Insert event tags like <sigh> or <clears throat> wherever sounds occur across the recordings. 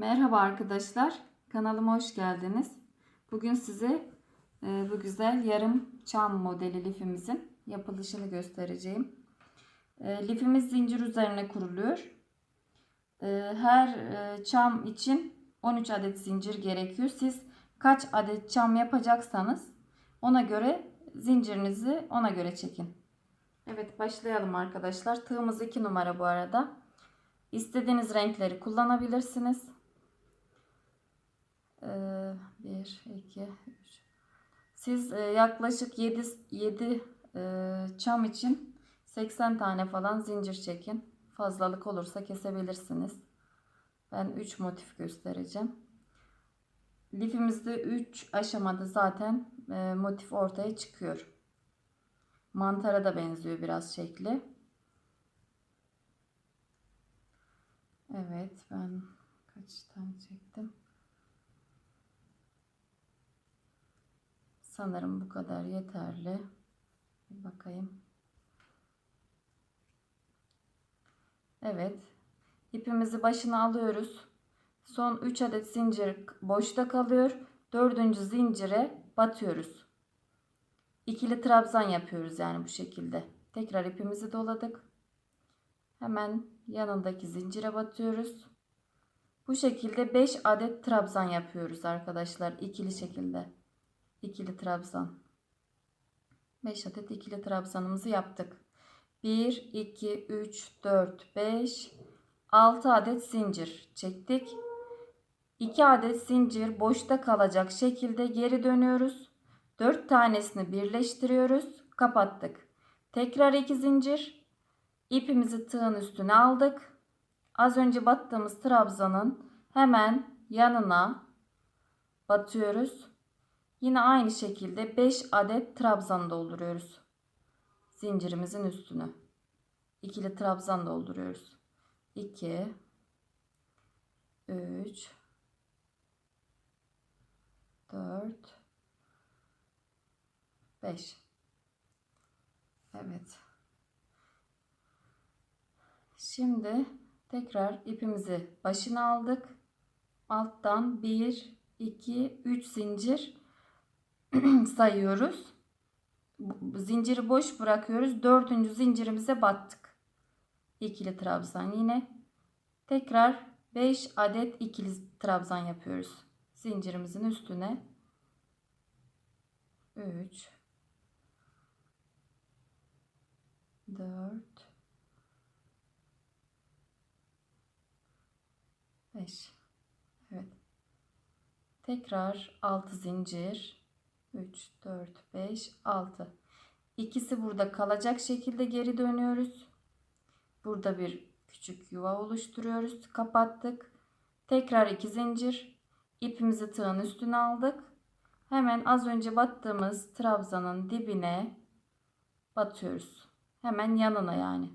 Merhaba arkadaşlar, kanalıma hoş geldiniz. Bugün size e, bu güzel yarım çam modeli lifimizin yapılışını göstereceğim. E, lifimiz zincir üzerine kuruluyor. E, her çam için 13 adet zincir gerekiyor. Siz kaç adet çam yapacaksanız ona göre zincirinizi ona göre çekin. Evet başlayalım arkadaşlar. Tığımız 2 numara bu arada. İstediğiniz renkleri kullanabilirsiniz. 1, 2, 3. Siz e, yaklaşık 7, 7 e, çam için 80 tane falan zincir çekin. Fazlalık olursa kesebilirsiniz. Ben 3 motif göstereceğim. Lifimizde 3 aşamada zaten e, motif ortaya çıkıyor. Mantara da benziyor biraz şekli. Evet ben kaç tane çektim? Sanırım bu kadar yeterli. Bir bakayım. Evet. İpimizi başına alıyoruz. Son 3 adet zincir boşta kalıyor. Dördüncü zincire batıyoruz. İkili trabzan yapıyoruz yani bu şekilde. Tekrar ipimizi doladık. Hemen yanındaki zincire batıyoruz. Bu şekilde 5 adet trabzan yapıyoruz arkadaşlar. ikili şekilde. İkili trabzan. 5 adet ikili trabzanımızı yaptık. 1, 2, 3, 4, 5, 6 adet zincir çektik. 2 adet zincir boşta kalacak şekilde geri dönüyoruz. 4 tanesini birleştiriyoruz. Kapattık. Tekrar 2 zincir. İpimizi tığın üstüne aldık. Az önce battığımız trabzanın hemen yanına batıyoruz. Yine aynı şekilde 5 adet trabzan dolduruyoruz. Zincirimizin üstüne. İkili trabzan dolduruyoruz. 2 3 4 5 Evet. Şimdi tekrar ipimizi başına aldık. Alttan 1 2 3 zincir <clears throat> sayıyoruz. Zinciri boş bırakıyoruz. Dördüncü zincirimize battık. İkili trabzan yine. Tekrar 5 adet ikili trabzan yapıyoruz. Zincirimizin üstüne. 3 4 5 Evet. Tekrar 6 zincir 3 4 5 6 İkisi burada kalacak şekilde geri dönüyoruz. Burada bir küçük yuva oluşturuyoruz. Kapattık. Tekrar 2 zincir. İpimizi tığın üstüne aldık. Hemen az önce battığımız trabzanın dibine batıyoruz. Hemen yanına yani.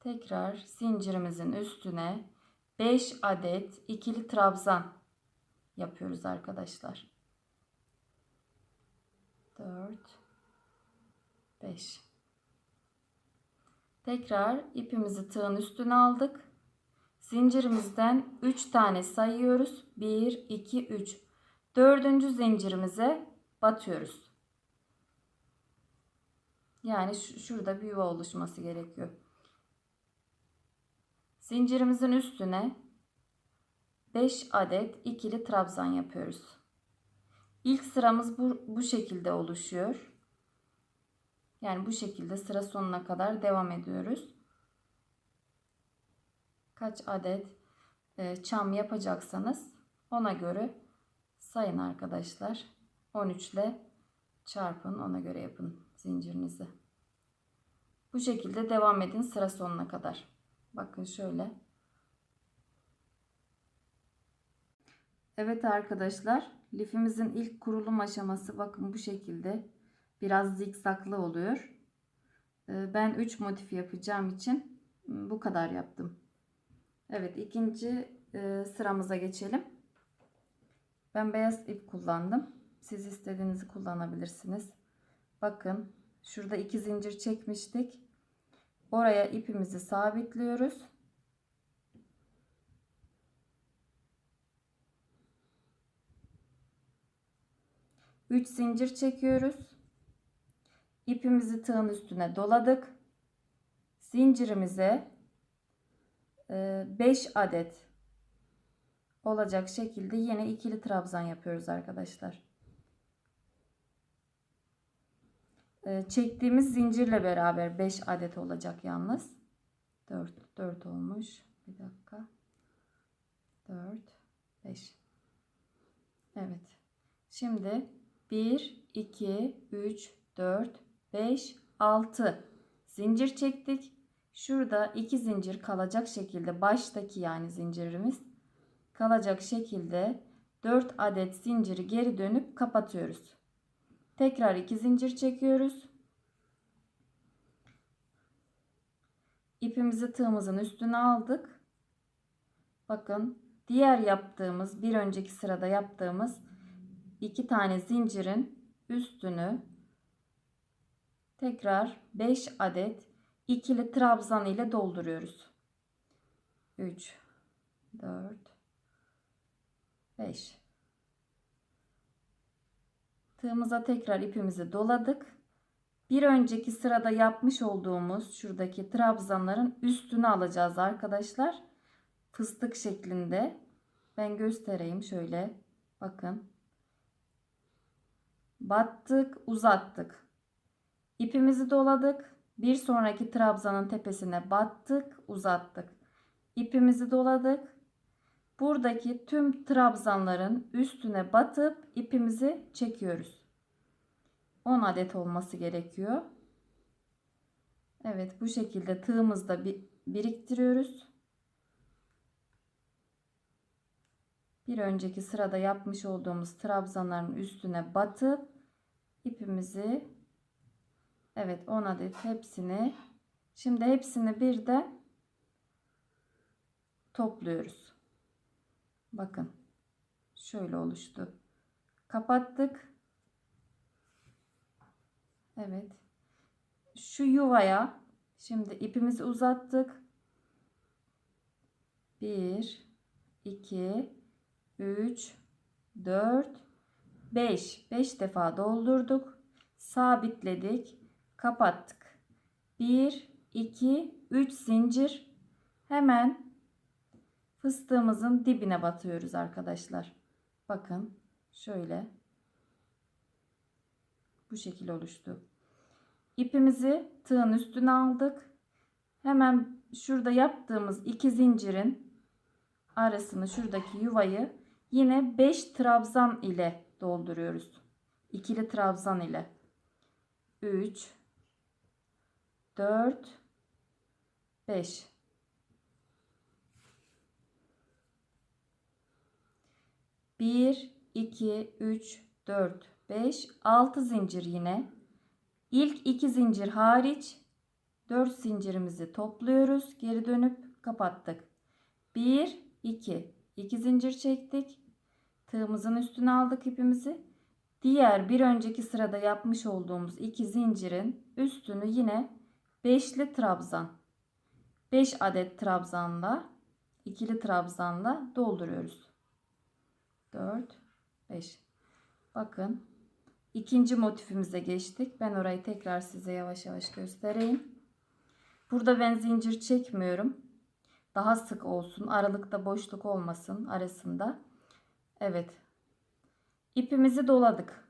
Tekrar zincirimizin üstüne 5 adet ikili trabzan yapıyoruz arkadaşlar. 4 5 Tekrar ipimizi tığın üstüne aldık. Zincirimizden 3 tane sayıyoruz. 1 2 3 Dördüncü zincirimize batıyoruz. Yani şurada bir yuva oluşması gerekiyor. Zincirimizin üstüne 5 adet ikili trabzan yapıyoruz. İlk sıramız bu, bu şekilde oluşuyor. Yani bu şekilde sıra sonuna kadar devam ediyoruz. Kaç adet e, çam yapacaksanız ona göre sayın arkadaşlar. 13 ile çarpın ona göre yapın zincirinizi. Bu şekilde devam edin sıra sonuna kadar. Bakın şöyle. Evet arkadaşlar lifimizin ilk kurulum aşaması bakın bu şekilde biraz zikzaklı oluyor. Ee, ben 3 motif yapacağım için ıı, bu kadar yaptım. Evet ikinci ıı, sıramıza geçelim. Ben beyaz ip kullandım. Siz istediğinizi kullanabilirsiniz. Bakın şurada iki zincir çekmiştik. Oraya ipimizi sabitliyoruz. 3 zincir çekiyoruz. İpimizi tığın üstüne doladık. Zincirimize 5 adet olacak şekilde yine ikili trabzan yapıyoruz arkadaşlar. E, çektiğimiz zincirle beraber 5 adet olacak yalnız. 4 4 olmuş. Bir dakika. 4 5 Evet. Şimdi 1 2 3 4 5 6 zincir çektik. Şurada iki zincir kalacak şekilde baştaki yani zincirimiz kalacak şekilde 4 adet zinciri geri dönüp kapatıyoruz. Tekrar iki zincir çekiyoruz. İpimizi tığımızın üstüne aldık. Bakın diğer yaptığımız bir önceki sırada yaptığımız iki tane zincirin üstünü tekrar 5 adet ikili trabzan ile dolduruyoruz. 3 4 5 Tığımıza tekrar ipimizi doladık. Bir önceki sırada yapmış olduğumuz şuradaki trabzanların üstünü alacağız arkadaşlar. Fıstık şeklinde. Ben göstereyim şöyle. Bakın. Battık, uzattık. İpimizi doladık. Bir sonraki trabzanın tepesine battık, uzattık. İpimizi doladık. Buradaki tüm trabzanların üstüne batıp ipimizi çekiyoruz. 10 adet olması gerekiyor. Evet bu şekilde tığımızda bir biriktiriyoruz. Bir önceki sırada yapmış olduğumuz trabzanların üstüne batıp ipimizi evet 10 adet hepsini şimdi hepsini birden topluyoruz. Bakın şöyle oluştu. Kapattık. Evet. Şu yuvaya şimdi ipimizi uzattık. 1 2 3 4 5 5 defa doldurduk. Sabitledik. Kapattık. 1 2 3 zincir. Hemen fıstığımızın dibine batıyoruz arkadaşlar. Bakın şöyle bu şekil oluştu. İpimizi tığın üstüne aldık. Hemen şurada yaptığımız iki zincirin arasını şuradaki yuvayı yine 5 trabzan ile dolduruyoruz. İkili trabzan ile. 3 4 5 1 2 3 4 5 6 zincir yine. İlk 2 zincir hariç 4 zincirimizi topluyoruz. Geri dönüp kapattık. 1 2 2 zincir çektik. Tığımızın üstüne aldık ipimizi. Diğer bir önceki sırada yapmış olduğumuz iki zincirin üstünü yine beşli trabzan 5 adet trabzanla ikili trabzanla dolduruyoruz. 4 5 Bakın ikinci motifimize geçtik. Ben orayı tekrar size yavaş yavaş göstereyim. Burada ben zincir çekmiyorum. Daha sık olsun. Aralıkta boşluk olmasın arasında. Evet. İpimizi doladık.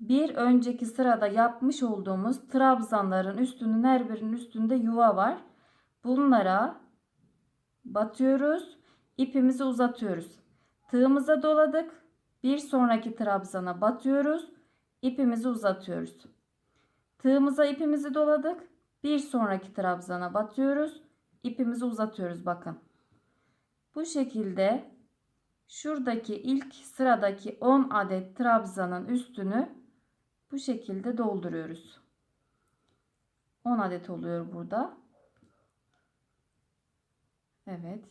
Bir önceki sırada yapmış olduğumuz trabzanların üstünün her birinin üstünde yuva var. Bunlara batıyoruz. İpimizi uzatıyoruz. Tığımıza doladık. Bir sonraki trabzana batıyoruz. İpimizi uzatıyoruz. Tığımıza ipimizi doladık. Bir sonraki trabzana batıyoruz. İpimizi uzatıyoruz bakın. Bu şekilde şuradaki ilk sıradaki 10 adet trabzanın üstünü bu şekilde dolduruyoruz. 10 adet oluyor burada. Evet.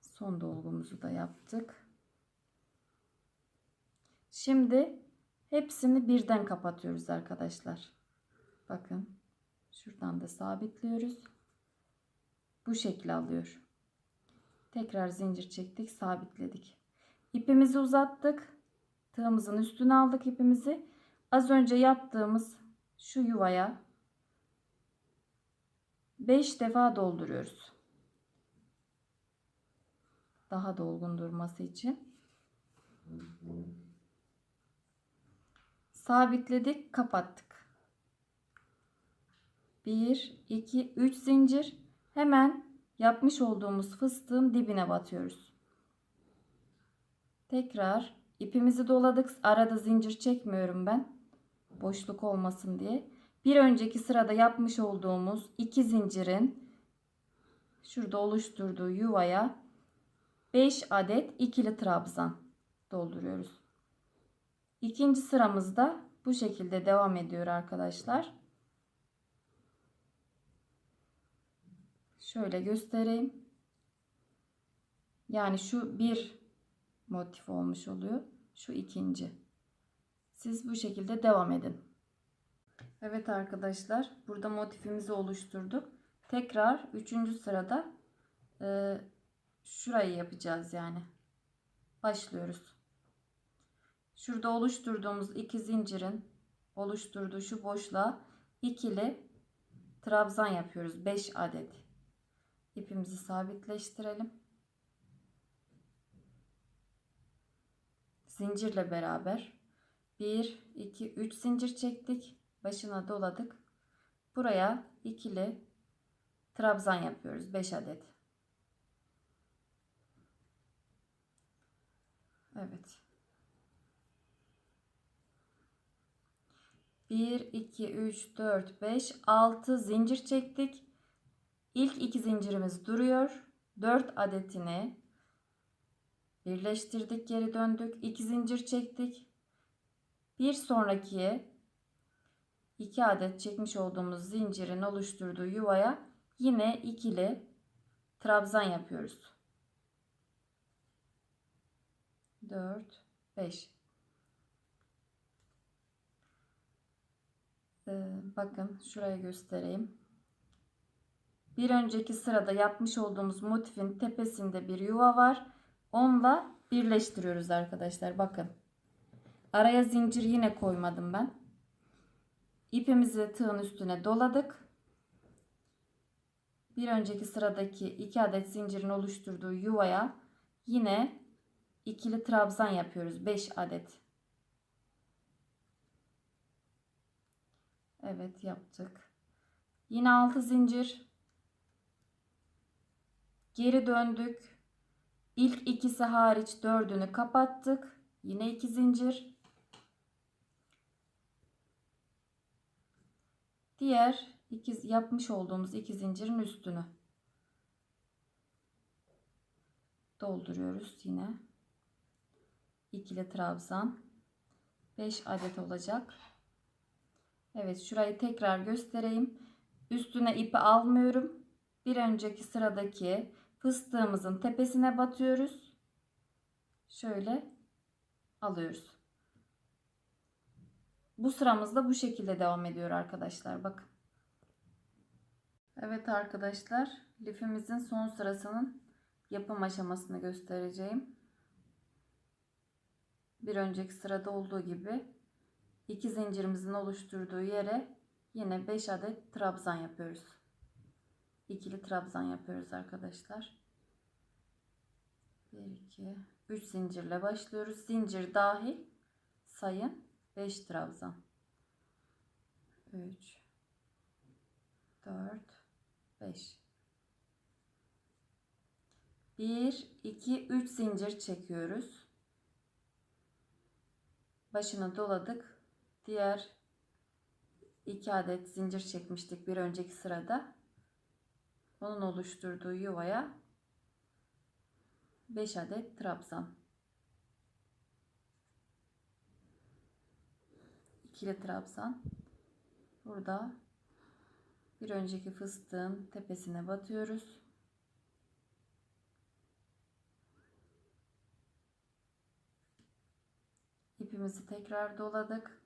Son dolgumuzu da yaptık. Şimdi hepsini birden kapatıyoruz arkadaşlar. Bakın. Şuradan da sabitliyoruz. Bu şekli alıyor. Tekrar zincir çektik, sabitledik. İpimizi uzattık. Tığımızın üstüne aldık ipimizi. Az önce yaptığımız şu yuvaya 5 defa dolduruyoruz. Daha dolgun durması için. Sabitledik, kapattık. 1 2 3 zincir. Hemen yapmış olduğumuz fıstığın dibine batıyoruz. Tekrar ipimizi doladık. Arada zincir çekmiyorum ben. Boşluk olmasın diye. Bir önceki sırada yapmış olduğumuz iki zincirin şurada oluşturduğu yuvaya 5 adet ikili trabzan dolduruyoruz. İkinci sıramızda bu şekilde devam ediyor arkadaşlar. Şöyle göstereyim. Yani şu bir motif olmuş oluyor. Şu ikinci. Siz bu şekilde devam edin. Evet arkadaşlar burada motifimizi oluşturduk. Tekrar üçüncü sırada e, şurayı yapacağız yani. Başlıyoruz. Şurada oluşturduğumuz iki zincirin oluşturduğu şu boşluğa ikili trabzan yapıyoruz. 5 adet. İpimizi sabitleştirelim. Zincirle beraber 1 2 3 zincir çektik. Başına doladık. Buraya ikili trabzan yapıyoruz. 5 adet. Evet. 1 2 3 4 5 6 zincir çektik. İlk iki zincirimiz duruyor. 4 adetini birleştirdik, geri döndük. 2 zincir çektik. Bir sonraki 2 adet çekmiş olduğumuz zincirin oluşturduğu yuvaya yine ikili trabzan yapıyoruz. 4 5 ee, bakın şuraya göstereyim. Bir önceki sırada yapmış olduğumuz motifin tepesinde bir yuva var. Onunla birleştiriyoruz arkadaşlar. Bakın. Araya zincir yine koymadım ben. İpimizi tığın üstüne doladık. Bir önceki sıradaki iki adet zincirin oluşturduğu yuvaya yine ikili trabzan yapıyoruz. 5 adet. Evet yaptık. Yine 6 zincir. Geri döndük. İlk ikisi hariç dördünü kapattık. Yine iki zincir. Diğer iki, yapmış olduğumuz iki zincirin üstünü dolduruyoruz yine. İkili trabzan. 5 adet olacak. Evet şurayı tekrar göstereyim. Üstüne ipi almıyorum. Bir önceki sıradaki fıstığımızın tepesine batıyoruz. Şöyle alıyoruz. Bu sıramızda bu şekilde devam ediyor arkadaşlar. Bakın. Evet arkadaşlar. Lifimizin son sırasının yapım aşamasını göstereceğim. Bir önceki sırada olduğu gibi iki zincirimizin oluşturduğu yere yine 5 adet trabzan yapıyoruz ikili trabzan yapıyoruz arkadaşlar. 1 2 3 zincirle başlıyoruz. Zincir dahil sayın 5 trabzan. 3 4 5 1 2 3 zincir çekiyoruz. Başına doladık. Diğer 2 adet zincir çekmiştik bir önceki sırada onun oluşturduğu yuvaya 5 adet trabzan. ikili trabzan. Burada bir önceki fıstığın tepesine batıyoruz. İpimizi tekrar doladık.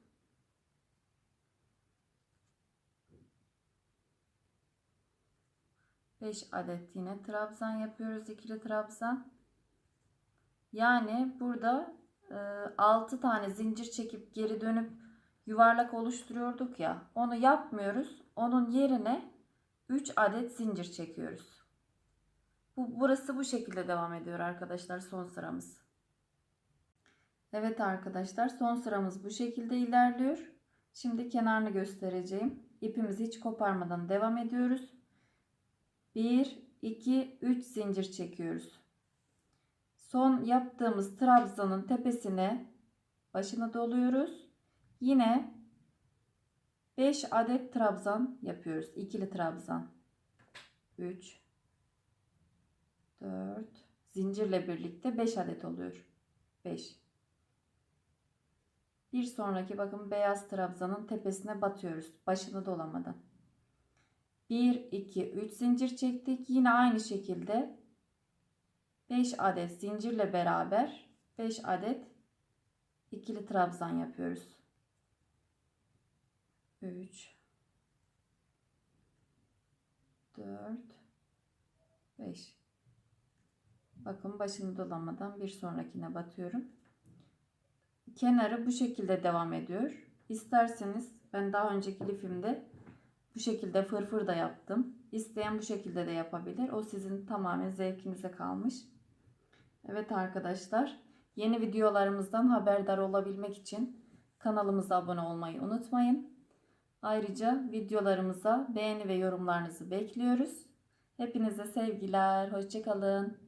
5 adet yine trabzan yapıyoruz. ikili trabzan. Yani burada 6 tane zincir çekip geri dönüp yuvarlak oluşturuyorduk ya. Onu yapmıyoruz. Onun yerine 3 adet zincir çekiyoruz. Bu burası bu şekilde devam ediyor arkadaşlar son sıramız. Evet arkadaşlar son sıramız bu şekilde ilerliyor. Şimdi kenarını göstereceğim. İpimizi hiç koparmadan devam ediyoruz. 1 2 3 zincir çekiyoruz. Son yaptığımız trabzanın tepesine başını doluyoruz. Yine 5 adet trabzan yapıyoruz. İkili trabzan. 3 4 zincirle birlikte 5 adet oluyor. 5 Bir sonraki bakın beyaz trabzanın tepesine batıyoruz. Başını dolamadan. 1 2 3 zincir çektik. Yine aynı şekilde 5 adet zincirle beraber 5 adet ikili trabzan yapıyoruz. 3 4 5 Bakın başını dolamadan bir sonrakine batıyorum. Kenarı bu şekilde devam ediyor. İsterseniz ben daha önceki lifimde bu şekilde fırfır da yaptım. İsteyen bu şekilde de yapabilir. O sizin tamamen zevkinize kalmış. Evet arkadaşlar, yeni videolarımızdan haberdar olabilmek için kanalımıza abone olmayı unutmayın. Ayrıca videolarımıza beğeni ve yorumlarınızı bekliyoruz. Hepinize sevgiler, hoşçakalın.